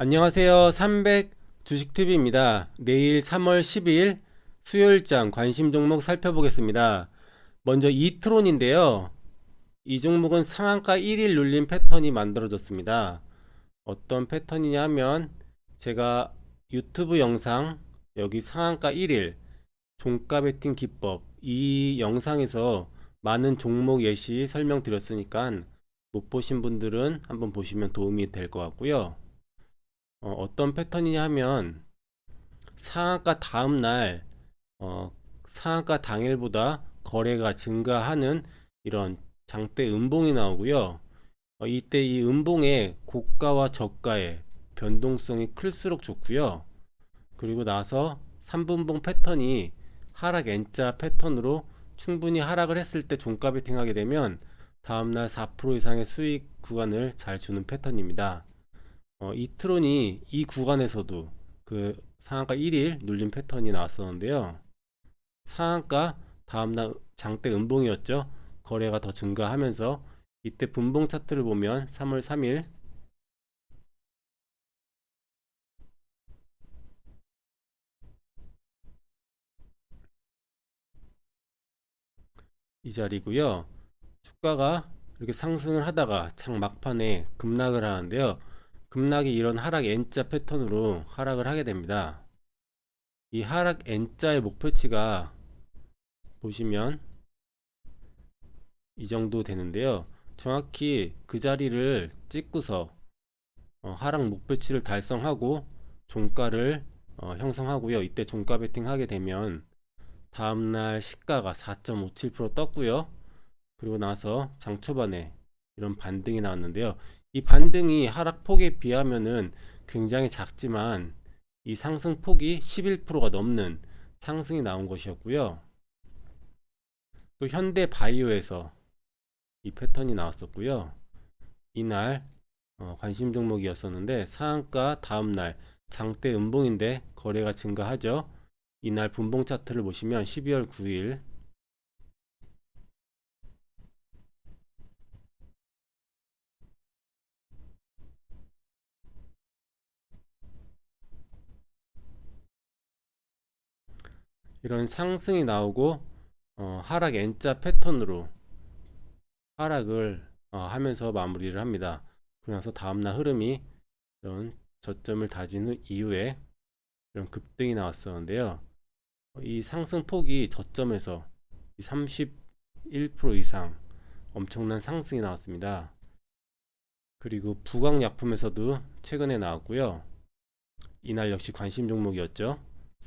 안녕하세요. 300 주식TV입니다. 내일 3월 12일 수요일장 관심 종목 살펴보겠습니다. 먼저 이트론인데요. 이 종목은 상한가 1일 눌림 패턴이 만들어졌습니다. 어떤 패턴이냐 하면 제가 유튜브 영상 여기 상한가 1일 종가 베팅 기법 이 영상에서 많은 종목 예시 설명드렸으니까 못 보신 분들은 한번 보시면 도움이 될 것 같고요. 어, 떤 패턴이냐 하면 상한가 다음 날 어, 상한가 당일보다 거래가 증가하는 이런 장대 음봉이 나오고요. 어, 이때 이 음봉의 고가와 저가의 변동성이 클수록 좋고요. 그리고 나서 3분봉 패턴이 하락 N자 패턴으로 충분히 하락을 했을 때 종가 베팅하게 되면 다음날 4% 이상의 수익 구간을 잘 주는 패턴입니다. 어, 이 트론이 이 구간에서도 그 상한가 1일 눌림 패턴이 나왔었는데요. 상한가 다음날 장대 음봉이었죠. 거래가 더 증가하면서 이때 분봉 차트를 보면 3월 3일 이 자리고요. 주가가 이렇게 상승을 하다가 장 막판에 급락을 하는데요. 급락이 이런 하락 N자 패턴으로 하락을 하게 됩니다. 이 하락 N자의 목표치가 보시면 이 정도 되는데요. 정확히 그 자리를 찍고서 어, 하락 목표치를 달성하고 종가를 어, 형성하고요. 이때 종가 베팅 하게 되면 다음날 시가가 4.57% 떴고요. 그리고 나서 장 초반에 이런 반등이 나왔는데요. 이 반등이 하락폭에 비하면은 굉장히 작지만 이 상승폭이 11%가 넘는 상승이 나온 것이었고요. 또 현대 바이오에서 이 패턴이 나왔었고요. 이날 어, 관심 종목이었었는데 상한가 다음날 장대 음봉인데 거래가 증가하죠. 이날 분봉 차트를 보시면 12월 9일 이런 상승이 나오고 어, 하락 N자 패턴으로 하락을 어, 하면서 마무리를 합니다. 그러면서 다음날 흐름이 이런 저점을 다진 후 이후에 이런 급등이 나왔었는데요. 이 상승폭이 저점에서 31% 이상 엄청난 상승이 나왔습니다. 그리고 부광약품에서도 최근에 나왔고요. 이날 역시 관심 종목이었죠.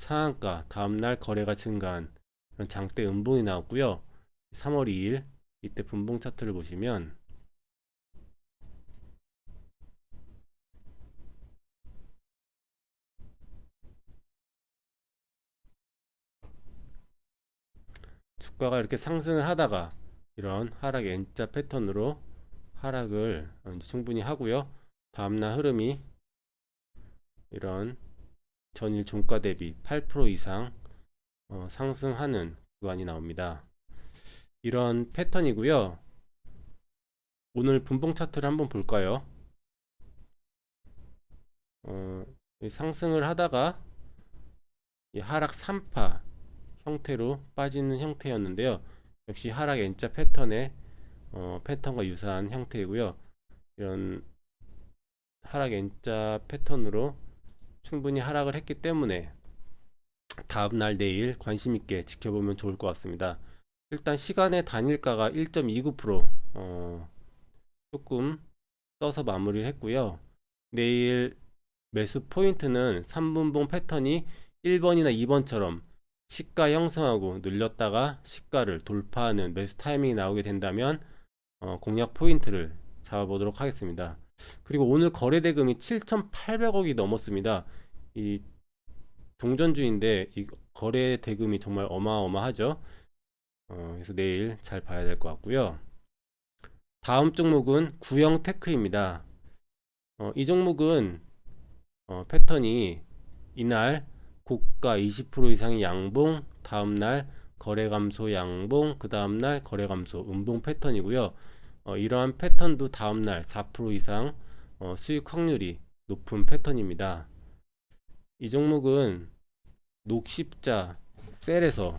상한가 다음날 거래가 증가한 그런 장대 음봉이 나왔고요. 3월 2일 이때 분봉 차트를 보시면 주가가 이렇게 상승을 하다가 이런 하락 N자 패턴으로 하락을 충분히 하고요. 다음날 흐름이 이런 전일 종가 대비 8% 이상 어, 상승하는 구간이 나옵니다. 이런 패턴이고요. 오늘 분봉 차트를 한번 볼까요? 어, 상승을 하다가 하락 3파 형태로 빠지는 형태였는데요. 역시 하락 N자 패턴의 어, 패턴과 유사한 형태이고요. 이런 하락 N자 패턴으로 충분히 하락을 했기 때문에 다음날 내일 관심 있게 지켜보면 좋을 것 같습니다. 일단 시간의 단일가가 1.29% 어, 조금 떠서 마무리를 했고요. 내일 매수 포인트는 3분봉 패턴이 1번이나 2번처럼 시가 형성하고 늘렸다가 시가를 돌파하는 매수 타이밍이 나오게 된다면 어, 공략 포인트를 잡아보도록 하겠습니다. 그리고 오늘 거래 대금이 7,800억이 넘었습니다. 이 동전주인데 이 거래 대금이 정말 어마어마하죠. 어, 그래서 내일 잘 봐야 될 것 같고요. 다음 종목은 구형 테크입니다. 어, 이 종목은 어, 패턴이 이날 고가 20% 이상의 양봉, 다음날 거래 감소 양봉, 그 다음날 거래 감소 음봉 패턴이고요. 어, 이러한 패턴도 다음날 4% 이상 어, 수익 확률이 높은 패턴입니다. 이 종목은 녹십자 셀에서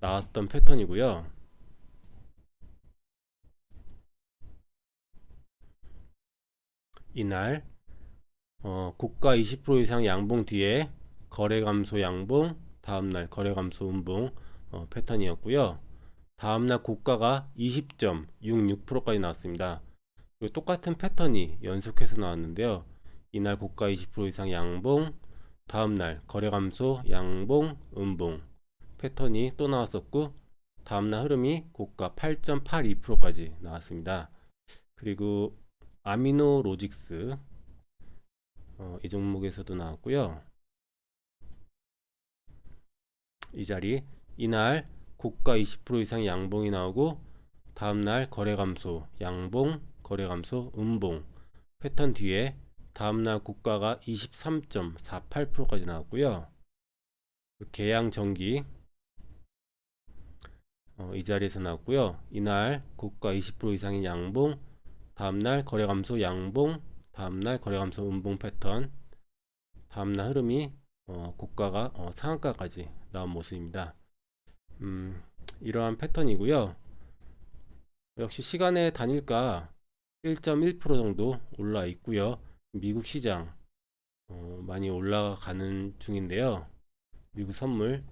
나왔던 패턴이고요. 이날 어, 고가 20% 이상 양봉 뒤에 거래 감소 양봉, 다음날 거래 감소 음봉 어, 패턴이었고요. 다음날 고가가 20.66%까지 나왔습니다. 그리고 똑같은 패턴이 연속해서 나왔는데요. 이날 고가 20% 이상 양봉, 다음날 거래 감소 양봉, 음봉 패턴이 또 나왔었고 다음날 흐름이 고가 8.82%까지 나왔습니다. 그리고 아미노 로직스 어, 이 종목에서도 나왔고요. 이 자리 이날 고가 20% 이상 양봉이 나오고 다음날 거래 감소 양봉 거래 감소 음봉 패턴 뒤에 다음날 고가가 23.48%까지 나왔고요. 계양 전기 어, 이 자리에서 나왔고요. 이날 고가 20% 이상인 양봉 다음날 거래 감소 양봉 다음날 거래 감소 음봉 패턴 다음날 흐름이 어, 고가가 어, 상한가까지 나온 모습입니다. 음, 이러한 패턴이고요. 역시 시간의 단일가 1.1% 정도 올라 있고요. 미국 시장 어, 많이 올라가는 중인데요. 미국 선물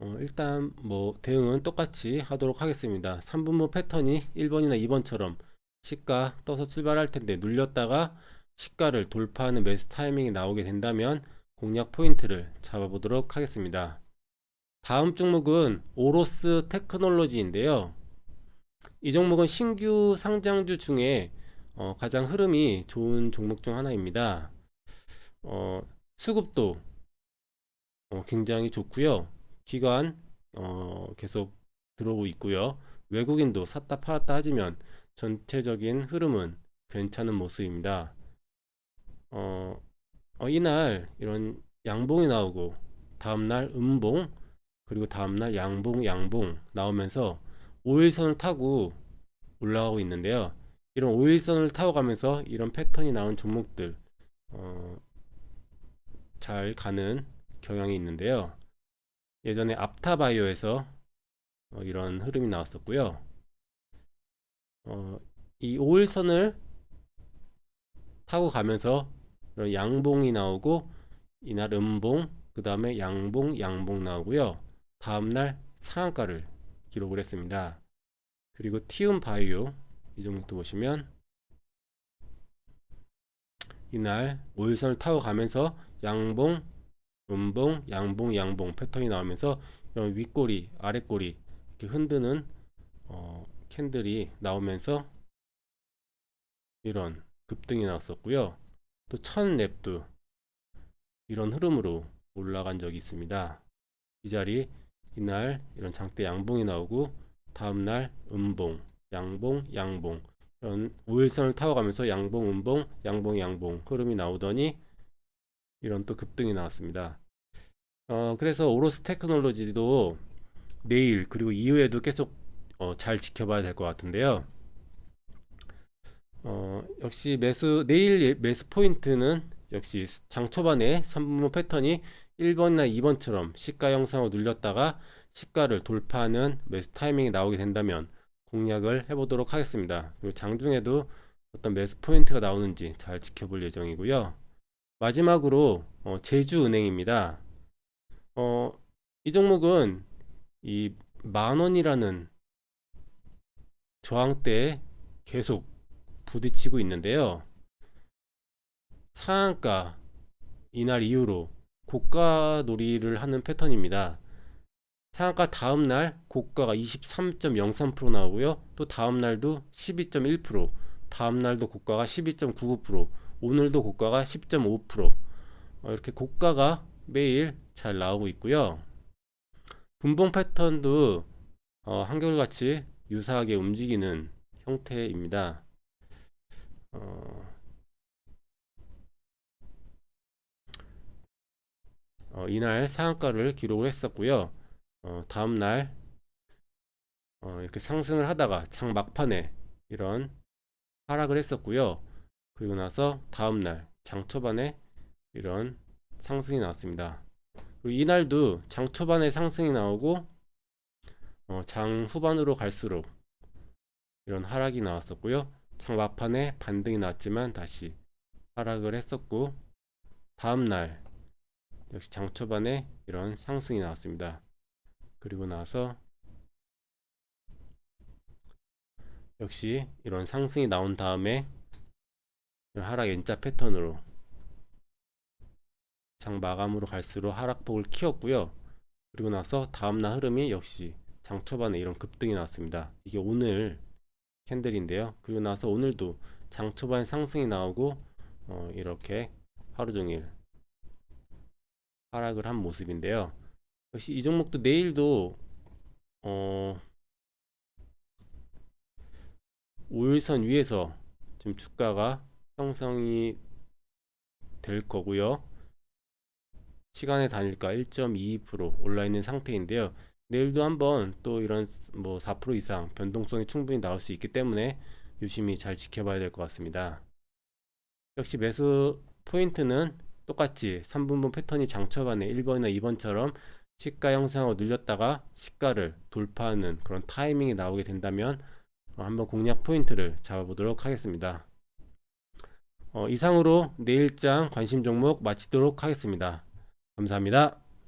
어, 일단 뭐 대응은 똑같이 하도록 하겠습니다. 3분모 패턴이 1번이나 2번처럼 시가 떠서 출발할 텐데 눌렸다가 시가를 돌파하는 매수 타이밍이 나오게 된다면 공략 포인트를 잡아보도록 하겠습니다. 다음 종목은 오로스 테크놀로지인데요. 이 종목은 신규 상장주 중에 어, 가장 흐름이 좋은 종목 중 하나입니다. 어, 수급도 어, 굉장히 좋고요. 기관 어, 계속 들어오고 있고요. 외국인도 샀다 팔았다 하지만 전체적인 흐름은 괜찮은 모습입니다. 어, 어, 이날 이런 양봉이 나오고 다음날 음봉 그리고 다음날 양봉 양봉 나오면서 5일선을 타고 올라가고 있는데요. 이런 5일선을 타고 가면서 이런 패턴이 나온 종목들 어, 잘 가는 경향이 있는데요. 예전에 앞타바이오에서 어, 이런 흐름이 나왔었고요. 어, 이 5일선을 타고 가면서 양봉이 나오고 이날 음봉 그 다음에 양봉 양봉 나오고요. 다음날 상한가를 기록을 했습니다. 그리고 티움 바이오 이 종목도 보시면 이날 5일선을 타고 가면서 양봉 음봉 양봉 양봉 패턴이 나오면서 이런 윗꼬리 아랫꼬리 이렇게 흔드는 어, 캔들이 나오면서 이런 급등이 나왔었고요. 또천 랩도 이런 흐름으로 올라간 적이 있습니다. 이 자리 이날 이런 장대 양봉이 나오고 다음날 음봉 양봉 양봉 이런 우일선을 타고 가면서 양봉 음봉 양봉 양봉 흐름이 나오더니 이런 또 급등이 나왔습니다. 어, 그래서 오로스 테크놀로지도 내일 그리고 이후에도 계속 어, 잘 지켜봐야 될 것 같은데요. 어, 역시 매수 내일 예- 매수 포인트는 역시 장 초반에 3분모 패턴이 1번이나 2번처럼 시가 형성을 눌렸다가 시가를 돌파하는 매수 타이밍이 나오게 된다면 공략을 해보도록 하겠습니다. 그리고 장중에도 어떤 매수 포인트가 나오는지 잘 지켜볼 예정이고요. 마지막으로 어, 제주은행입니다. 어, 이 종목은 이 만원이라는 저항대에 계속 부딪히고 있는데요. 상한가 이날 이후로 고가 놀이를 하는 패턴입니다. 상한가 다음 날 고가가 23.03% 나오고요. 또 다음 날도 12.1%, 다음 날도 고가가 12.99%, 오늘도 고가가 10.5%. 어, 이렇게 고가가 매일 잘 나오고 있고요. 분봉 패턴도 어, 한결같이 유사하게 움직이는 형태입니다. 어, 어, 이날 상한가를 기록을 했었고요. 어, 다음 날 어, 이렇게 상승을 하다가 장 막판에 이런 하락을 했었고요. 그리고 나서 다음 날 장 초반에 이런 상승이 나왔습니다. 그리고 이날도 장 초반에 상승이 나오고 어, 장 후반으로 갈수록 이런 하락이 나왔었고요. 장 막판에 반등이 나왔지만 다시 하락을 했었고 다음날 역시 장 초반에 이런 상승이 나왔습니다. 그리고 나서 역시 이런 상승이 나온 다음에 하락 N자 패턴으로 장 마감으로 갈수록 하락폭을 키웠고요. 그리고 나서 다음날 흐름이 역시 장 초반에 이런 급등이 나왔습니다. 이게 오늘 캔들인데요. 그리고 나서 오늘도 장 초반 상승이 나오고 어, 이렇게 하루 종일 하락을 한 모습인데요. 역시 이 종목도 내일도 어 5일선 위에서 지금 주가가 형성이 될 거고요. 시간의 단일가 1.22% 올라 있는 상태인데요. 내일도 한번 또 이런 뭐 4% 이상 변동성이 충분히 나올 수 있기 때문에 유심히 잘 지켜봐야 될 것 같습니다. 역시 매수 포인트는 똑같이 3분분 패턴이 장초반에 1번이나 2번처럼 시가 형성하고 늘렸다가 시가를 돌파하는 그런 타이밍이 나오게 된다면 어, 한번 공략 포인트를 잡아보도록 하겠습니다. 어, 이상으로 내일장 관심 종목 마치도록 하겠습니다. 감사합니다.